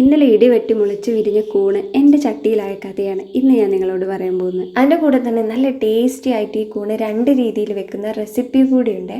ഇന്നലെ ഇടി വെട്ടി മുളിച്ച് വിരിഞ്ഞ കൂണ് എന്റെ ചട്ടിയിലായ കഥയാണ് ഇന്ന് ഞാൻ നിങ്ങളോട് പറയാൻ പോകുന്നത്. അതിന്റെ കൂടെ തന്നെ നല്ല ടേസ്റ്റി ആയിട്ട് ഈ കൂണ് രണ്ട് രീതിയിൽ വെക്കുന്ന റെസിപ്പി കൂടിയുണ്ട്.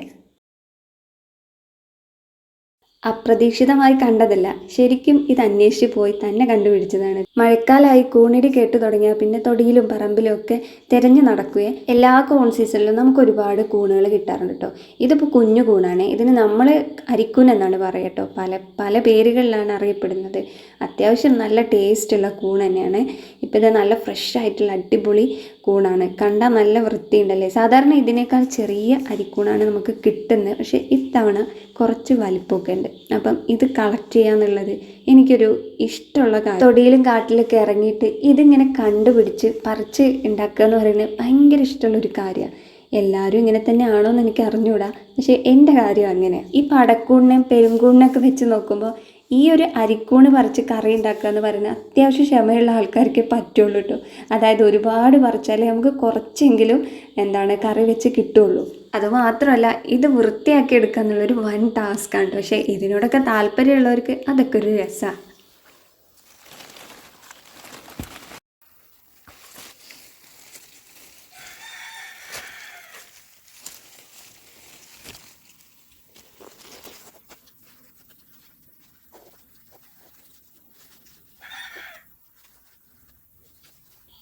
അപ്രതീക്ഷിതമായി കണ്ടതല്ല. ശരിക്കും ഇത് അന്വേഷിച്ച് പോയി തന്നെ കണ്ടുപിടിച്ചതാണ്. മഴക്കാലമായി കൂണിടി കേട്ടു തുടങ്ങിയ പിന്നെ തൊടിയിലും പറമ്പിലും ഒക്കെ തിരഞ്ഞു നടക്കുകയും എല്ലാ കോൺ സീസണിലും നമുക്ക് ഒരുപാട് കൂണുകൾ കിട്ടാറുണ്ട് കേട്ടോ ഇതിപ്പോൾ കുഞ്ഞു കൂണാണ്. ഇതിന് നമ്മൾ അരിക്കൂൻ എന്നാണ് പറയുക കേട്ടോ പല പല പേരുകളിലാണ് അറിയപ്പെടുന്നത്. അത്യാവശ്യം നല്ല ടേസ്റ്റുള്ള കൂൺ തന്നെയാണ്. ഇപ്പോൾ ഇത് നല്ല ഫ്രഷ് ആയിട്ടുള്ള അടിപൊളി കൂണാണ് കണ്ടാൽ നല്ല വൃത്തിയുണ്ടല്ലേ? സാധാരണ ഇതിനേക്കാൾ ചെറിയ അരിക്കൂണാണ് നമുക്ക് കിട്ടുന്നത്. പക്ഷേ ഇത്തവണ കുറച്ച് വലിപ്പമൊക്കെ ഉണ്ട്. അപ്പം ഇത് കളക്ട് ചെയ്യാന്നുള്ളത് എനിക്കൊരു ഇഷ്ടമുള്ള കാര്യം. തൊടിയിലും കാട്ടിലൊക്കെ ഇറങ്ങിയിട്ട് ഇതിങ്ങനെ കണ്ടുപിടിച്ച് പറിച്ച് ഉണ്ടാക്കുക എന്ന് പറയുന്നത് ഭയങ്കര ഇഷ്ടമുള്ളൊരു കാര്യമാണ് എല്ലാവരും ഇങ്ങനെ തന്നെ ആണോ എന്ന് എനിക്ക് അറിഞ്ഞുകൂടാ പക്ഷേ എന്റെ കാര്യം അങ്ങനെയാണ് ഈ പടക്കൂണിനെയും പെരുങ്കൂണിനൊക്കെ വെച്ച് നോക്കുമ്പോൾ ഈ ഒരു അരിക്കൂണ് പറിച്ച് കറി ഉണ്ടാക്കുക എന്ന് പറയുന്നത് അത്യാവശ്യം ക്ഷമയുള്ള ആൾക്കാർക്ക് പറ്റുള്ളൂ കേട്ടോ അതായത് ഒരുപാട് പറിച്ചാലേ നമുക്ക് കുറച്ചെങ്കിലും എന്താണ് കറി വെച്ച് കിട്ടുള്ളൂ. അതുമാത്രമല്ല ഇത് വൃത്തിയാക്കി എടുക്കുക എന്നുള്ളൊരു വൻ ടാസ്ക്കാണ് പക്ഷേ ഇതിനോടൊക്കെ താല്പര്യമുള്ളവർക്ക് അതൊക്കെ ഒരു രസമാണ്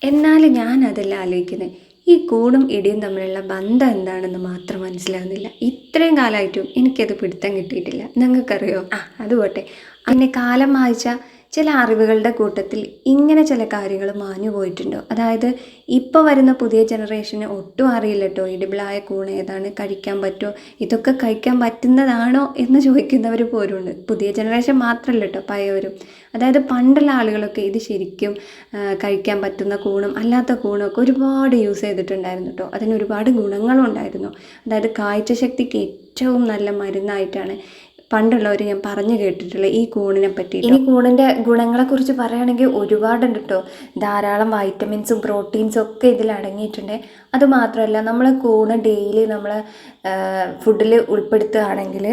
എന്നാൽ ഞാൻ അതല്ല ആലോചിക്കുന്നത് ഈ കൂടും ഇടിയും തമ്മിലുള്ള ബന്ധം എന്താണെന്ന് മാത്രം മനസ്സിലാകുന്നില്ല ഇത്രയും കാലമായിട്ടും എനിക്കത് പിടുത്തം കിട്ടിയിട്ടില്ല. നിങ്ങൾക്കറിയോ? ആ അത് പോട്ടെ. അതിനെ കാലം വായിച്ച ചില അറിവുകളുടെ കൂട്ടത്തിൽ ഇങ്ങനെ ചില കാര്യങ്ങൾ മാഞ്ഞു പോയിട്ടുണ്ടോ? അതായത് ഇപ്പോൾ വരുന്ന പുതിയ ജനറേഷന് ഒട്ടും അറിയില്ല കേട്ടോ ഇടിബിളായ കൂൺ ഏതാണ്? കഴിക്കാൻ പറ്റുമോ ഇതൊക്കെ കഴിക്കാൻ പറ്റുന്നതാണോ എന്ന് ചോദിക്കുന്നവർ പോരുണ്ട് പുതിയ ജനറേഷൻ മാത്രമല്ല കേട്ടോ പഴയവരും. അതായത് പണ്ടുള്ള ആളുകളൊക്കെ ഇത് ശരിക്കും കഴിക്കാൻ പറ്റുന്ന കൂണും അല്ലാത്ത കൂണും ഒക്കെ ഒരുപാട് യൂസ് ചെയ്തിട്ടുണ്ടായിരുന്നു കേട്ടോ അതിന് ഒരുപാട് ഗുണങ്ങളും ഉണ്ടായിരുന്നു അതായത് കാഴ്ചശക്തിക്ക് ഏറ്റവും നല്ല മരുന്നായിട്ടാണ് പണ്ടുള്ളവർ ഞാൻ പറഞ്ഞു കേട്ടിട്ടുള്ള ഈ കൂണിനെ പറ്റി ഇനി കൂണിന്റെ ഗുണങ്ങളെക്കുറിച്ച് പറയുകയാണെങ്കിൽ ഒരുപാടുണ്ട് കേട്ടോ ധാരാളം വൈറ്റമിൻസും പ്രോട്ടീൻസും ഒക്കെ ഇതിൽ അടങ്ങിയിട്ടുണ്ട് അതുമാത്രമല്ല നമ്മൾ കൂണ് ഡെയിലി നമ്മൾ ഫുഡിൽ ഉൾപ്പെടുത്തുകയാണെങ്കിൽ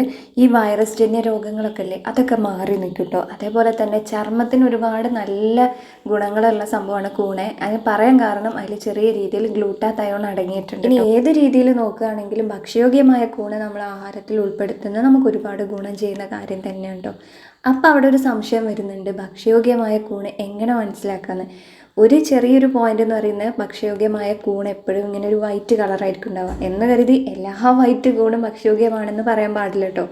ഈ വൈറസ് ജന്യ രോഗങ്ങളൊക്കെ അല്ലേ അതൊക്കെ മാറി നിൽക്കും കേട്ടോ അതേപോലെ തന്നെ ചർമ്മത്തിന് ഒരുപാട് നല്ല ഗുണങ്ങളുള്ള സംഭവമാണ് കൂണെ. അതിന് പറയാൻ കാരണം അതിൽ ചെറിയ രീതിയിൽ ഗ്ലൂട്ടാത്തയോൺ അടങ്ങിയിട്ടുണ്ട് ഇനി ഏത് രീതിയിൽ നോക്കുകയാണെങ്കിലും ഭക്ഷ്യയോഗ്യമായ കൂണ് നമ്മൾ ആഹാരത്തിൽ ഉൾപ്പെടുത്തുന്നത് നമുക്ക് ഒരുപാട് ഗുണം ചെയ്യുന്ന കാര്യം തന്നെയാണ് കേട്ടോ അപ്പോൾ അവിടെ ഒരു സംശയം വരുന്നുണ്ട്. ഭക്ഷ്യയോഗ്യമായ കൂണ് എങ്ങനെ മനസ്സിലാക്കാന്ന്? ഒരു ചെറിയൊരു പോയിന്റ് എന്ന് പറയുന്നത് ഭക്ഷ്യയോഗ്യമായ കൂൺ എപ്പോഴും ഇങ്ങനെ ഒരു വൈറ്റ് കളറായിരിക്കും ഉണ്ടാവുക. എന്ന് കരുതി എല്ലാ വൈറ്റ് കൂണും ഭക്ഷ്യയോഗ്യമാണെന്ന് പറയാൻ പാടില്ല കേട്ടോ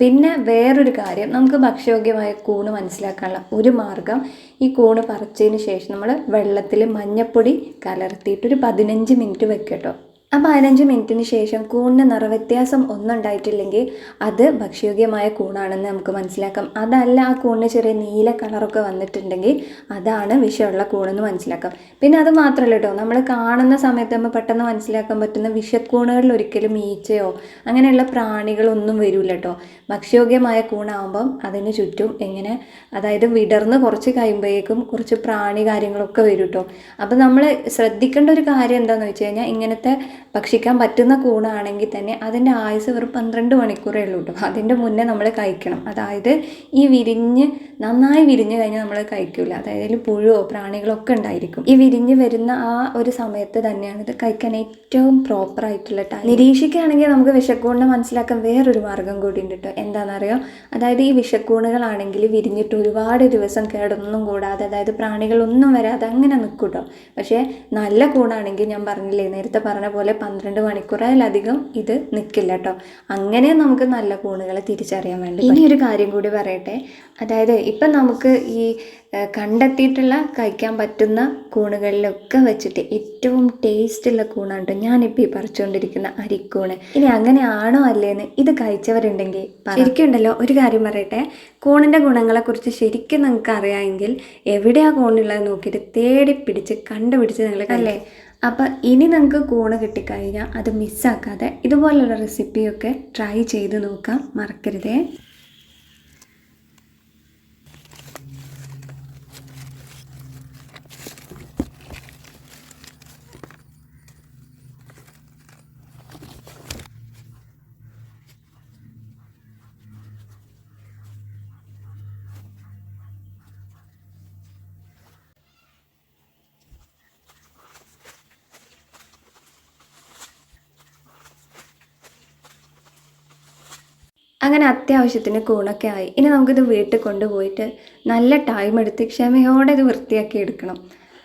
പിന്നെ വേറൊരു കാര്യം നമുക്ക് ഭക്ഷ്യയോഗ്യമായ കൂണ് മനസ്സിലാക്കാനുള്ള ഒരു മാർഗം ഈ കൂണ് പറിച്ചതിന് ശേഷം നമ്മൾ വെള്ളത്തിൽ മഞ്ഞപ്പൊടി കലർത്തിയിട്ട് ഒരു പതിനഞ്ച് മിനിറ്റ് വെക്കുക കേട്ടോ ആ പതിനഞ്ച് മിനിറ്റിന് ശേഷം കൂണിന് നിറവ്യത്യാസം ഒന്നും ഉണ്ടായിട്ടില്ലെങ്കിൽ അത് ഭക്ഷ്യയോഗ്യമായ കൂണാണെന്ന് നമുക്ക് മനസ്സിലാക്കാം. അതല്ല ആ കൂണിന് ചെറിയ നീല കളറൊക്കെ വന്നിട്ടുണ്ടെങ്കിൽ അതാണ് വിഷമുള്ള കൂണെന്ന് മനസ്സിലാക്കാം. പിന്നെ അത് മാത്രമല്ല കേട്ടോ നമ്മൾ കാണുന്ന സമയത്ത് നമ്മൾ പെട്ടെന്ന് മനസ്സിലാക്കാൻ പറ്റുന്ന വിഷക്കൂണുകളിൽ ഒരിക്കലും ഈച്ചയോ അങ്ങനെയുള്ള പ്രാണികളൊന്നും വരില്ല കേട്ടോ ഭക്ഷ്യയോഗ്യമായ കൂണാകുമ്പം അതിന് ചുറ്റും എങ്ങനെ അതായത് വിടർന്ന് കുറച്ച് കഴിയുമ്പോഴേക്കും കുറച്ച് പ്രാണി കാര്യങ്ങളൊക്കെ വരും കേട്ടോ അപ്പോൾ നമ്മൾ ശ്രദ്ധിക്കേണ്ട ഒരു കാര്യം എന്താണെന്ന് വെച്ച് കഴിഞ്ഞാൽ ഇങ്ങനത്തെ ഭക്ഷിക്കാൻ പറ്റുന്ന കൂണാണെങ്കിൽ തന്നെ അതിന്റെ ആയുസ് വെറും പന്ത്രണ്ട് മണിക്കൂറേ ഉള്ളൂ കേട്ടോ. അതിന്റെ മുന്നേ നമ്മൾ കഴിക്കണം. അതായത് ഈ വിരിഞ്ഞ് നന്നായി വിരിഞ്ഞ് കഴിഞ്ഞാൽ നമ്മൾ കഴിക്കില്ല അതായത് പുഴുവോ പ്രാണികളോ ഒക്കെ ഉണ്ടായിരിക്കും. ഈ വിരിഞ്ഞ് വരുന്ന ആ ഒരു സമയത്ത് തന്നെയാണ് ഇത് കഴിക്കാൻ ഏറ്റവും പ്രോപ്പർ ആയിട്ടുള്ള ടൈം നിരീക്ഷിക്കുകയാണെങ്കിൽ നമുക്ക് വിഷക്കൂണിനെ മനസ്സിലാക്കാൻ വേറൊരു മാർഗം കൂടി ഉണ്ട് കേട്ടോ. എന്താണെന്നറിയോ? അതായത് ഈ വിഷക്കൂണുകളാണെങ്കിൽ വിരിഞ്ഞിട്ട് ഒരുപാട് ദിവസം കേടൊന്നും കൂടാതെ അതായത് പ്രാണികളൊന്നും വരാതെ അങ്ങനെ നിൽക്കും കേട്ടോ. പക്ഷേ നല്ല കൂണാണെങ്കിൽ ഞാൻ പറഞ്ഞില്ലേ നേരത്തെ പറഞ്ഞ പോലെ പന്ത്രണ്ട് മണിക്കൂറിലധികം ഇത് നിൽക്കില്ല കേട്ടോ അങ്ങനെ നമുക്ക് നല്ല കൂണുകളെ തിരിച്ചറിയാൻ വേണ്ടി ഇനി ഒരു കാര്യം കൂടി പറയട്ടെ. അതായത് ഇപ്പം നമുക്ക് ഈ കണ്ടെത്തിയിട്ടുള്ള കഴിക്കാൻ പറ്റുന്ന കൂണുകളിലൊക്കെ വെച്ചിട്ട് ഏറ്റവും ടേസ്റ്റുള്ള കൂണാണ് കേട്ടോ ഞാനിപ്പോൾ ഈ പറിച്ചുകൊണ്ടിരിക്കുന്ന അരിക്കൂണ്. ഇനി അങ്ങനെ ആണോ അല്ലേന്ന് ഇത് കഴിച്ചവരുണ്ടെങ്കിൽ പറ. ശരിക്കും ഉണ്ടല്ലോ ഒരു കാര്യം പറയട്ടെ. കൂണിന്റെ ഗുണങ്ങളെക്കുറിച്ച് ശരിക്കും നിങ്ങൾക്ക് അറിയാമെങ്കിൽ എവിടെയാണ് കൂണുള്ളത് നോക്കിയിട്ട് തേടി പിടിച്ച് കണ്ടുപിടിച്ച് നിങ്ങൾ അല്ലേ? അപ്പം ഇനി നിങ്ങൾക്ക് കൂണ് കിട്ടിക്കഴിഞ്ഞാൽ അത് മിസ്സാക്കാതെ ഇതുപോലുള്ള റെസിപ്പിയൊക്കെ ട്രൈ ചെയ്ത് നോക്കാം. മറക്കരുതേ. അങ്ങനെ അത്യാവശ്യത്തിന് കൂണൊക്കെ ആയി. ഇനി നമുക്കിത് വീട്ടിൽ കൊണ്ടുപോയിട്ട് നല്ല ടൈം എടുത്ത് ക്ഷമയോടെ ഇത് വൃത്തിയാക്കി എടുക്കണം.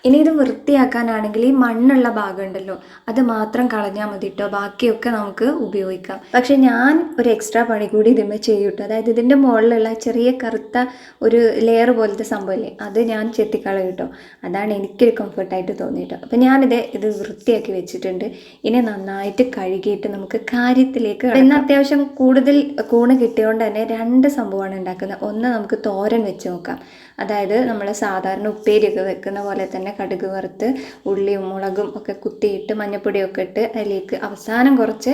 ഇനി ഇത് വൃത്തിയാക്കാനാണെങ്കിൽ ഈ മണ്ണുള്ള ഭാഗം ഉണ്ടല്ലോ അത് മാത്രം കളഞ്ഞാൽ മതി കേട്ടോ ബാക്കിയൊക്കെ നമുക്ക് ഉപയോഗിക്കാം. പക്ഷെ ഞാൻ ഒരു എക്സ്ട്രാ പണി കൂടി ഇതിന്മേൽ ചെയ്യൂട്ടോ? അതായത് ഇതിന്റെ മുകളിലുള്ള ചെറിയ കറുത്ത ഒരു ലെയർ പോലത്തെ സംഭവമില്ലേ അത് ഞാൻ ചെത്തിക്കളയും കേട്ടോ അതാണ് എനിക്കൊരു കംഫർട്ടായിട്ട് തോന്നിയിട്ടോ. അപ്പം ഞാനിത് ഇത് വൃത്തിയാക്കി വെച്ചിട്ടുണ്ട്. ഇനി നന്നായിട്ട് കഴുകിയിട്ട് നമുക്ക് കാര്യത്തിലേക്ക്. ഇന്ന് അത്യാവശ്യം കൂടുതൽ കൂണ് കിട്ടിയതുകൊണ്ട് തന്നെ രണ്ട് സംഭവമാണ് ഉണ്ടാക്കുന്നത്. ഒന്ന് നമുക്ക് തോരൻ വെച്ച് നോക്കാം. അതായത് നമ്മൾ സാധാരണ ഉപ്പേരിയൊക്കെ വെക്കുന്ന പോലെ തന്നെ കടുക് വറുത്ത് ഉള്ളിയും മുളകും ഒക്കെ കുത്തിയിട്ട് മഞ്ഞപ്പൊടിയൊക്കെ ഇട്ട് അതിലേക്ക് അവസാനം കുറച്ച്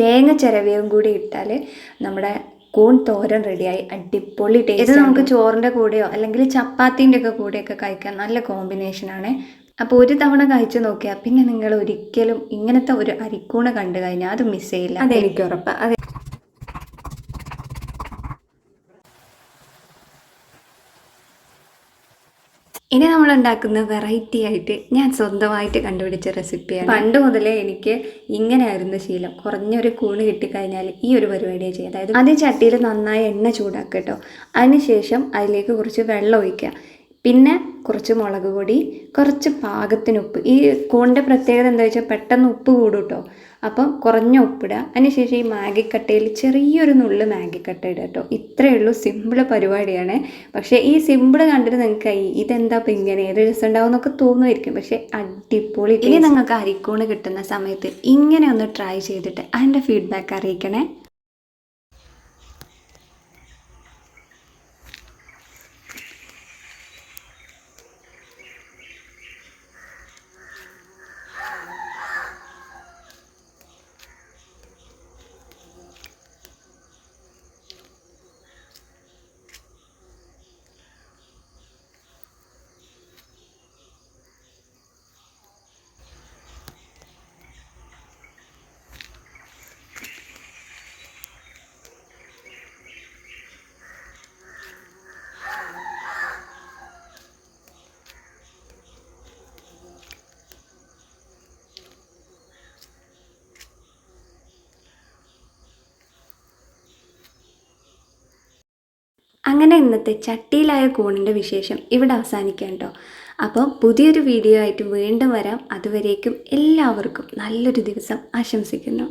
തേങ്ങ ചിരവിയും കൂടി ഇട്ടാൽ നമ്മുടെ കൂൺ തോരൻ റെഡിയായി. അടിപൊളി ടേസ്റ്റ് ഇത് നമുക്ക് ചോറിന്റെ കൂടെയോ അല്ലെങ്കിൽ ചപ്പാത്തിന്റെ ഒക്കെ കൂടെയൊക്കെ കഴിക്കാൻ നല്ല കോമ്പിനേഷനാണ് അപ്പോൾ ഒരു തവണ കഴിച്ചു നോക്കിയാൽ പിന്നെ നിങ്ങൾ ഒരിക്കലും ഇങ്ങനത്തെ ഒരു അരിക്കൂണ കണ്ടു കഴിഞ്ഞാൽ അത് മിസ് ചെയ്യില്ല. അതെനിക്ക് ഉറപ്പാണ് അതെ. ഇനി നമ്മൾ ഉണ്ടാക്കുന്ന വെറൈറ്റി ആയിട്ട് ഞാൻ സ്വന്തമായിട്ട് കണ്ടുപിടിച്ച റെസിപ്പിയാണ് പണ്ട് മുതലേ എനിക്ക് ഇങ്ങനെയായിരുന്നു ശീലം. കുറഞ്ഞൊരു കൂണ് കിട്ടിക്കഴിഞ്ഞാൽ ഈ ഒരു പരിപാടിയാണ് ചെയ്യുക. അതായത് ആദ്യം ചട്ടിയിൽ നന്നായി എണ്ണ ചൂടാക്കുക കേട്ടോ. അതിനുശേഷം അതിലേക്ക് കുറച്ച് വെള്ളം ഒഴിക്കുക. പിന്നെ കുറച്ച് മുളക് പൊടി കുറച്ച് പാകത്തിന് ഉപ്പ് ഈ കൂണിന്റെ പ്രത്യേകത എന്താ വെച്ചാൽ പെട്ടെന്ന് ഉപ്പ് കൂടും കേട്ടോ അപ്പം കുറഞ്ഞ ഉപ്പിടുക അതിനുശേഷം ഈ മാഗിക്കട്ടയിൽ ചെറിയൊരു നുള്ള് മാഗിക്കട്ട ഇടുക കേട്ടോ ഇത്രയേ ഉള്ളൂ സിമ്പിൾ പരിപാടിയാണ്. പക്ഷേ ഈ സിമ്പിൾ കണ്ടിട്ട് നിങ്ങൾക്ക് ഈ ഇതെന്താ ഇപ്പം ഇങ്ങനെ? ഏത് രസം ഉണ്ടാവും എന്നൊക്കെ തോന്നുമായിരിക്കും പക്ഷേ അടിപൊളി ഇനി നിങ്ങൾക്ക് അരിക്കൂണ് കിട്ടുന്ന സമയത്ത് ഇങ്ങനെ ഒന്ന് ട്രൈ ചെയ്തിട്ട് അതിന്റെ ഫീഡ്ബാക്ക് അറിയിക്കണേ. അങ്ങനെ ഇന്നത്തെ ചട്ടിയിലായ കൂണിന്റെ വിശേഷം ഇവിടെ അവസാനിക്കാം കേട്ടോ. അപ്പോൾ പുതിയൊരു വീഡിയോ ആയിട്ട് വീണ്ടും വരാം. അതുവരേക്കും എല്ലാവർക്കും നല്ലൊരു ദിവസം ആശംസിക്കുന്നു.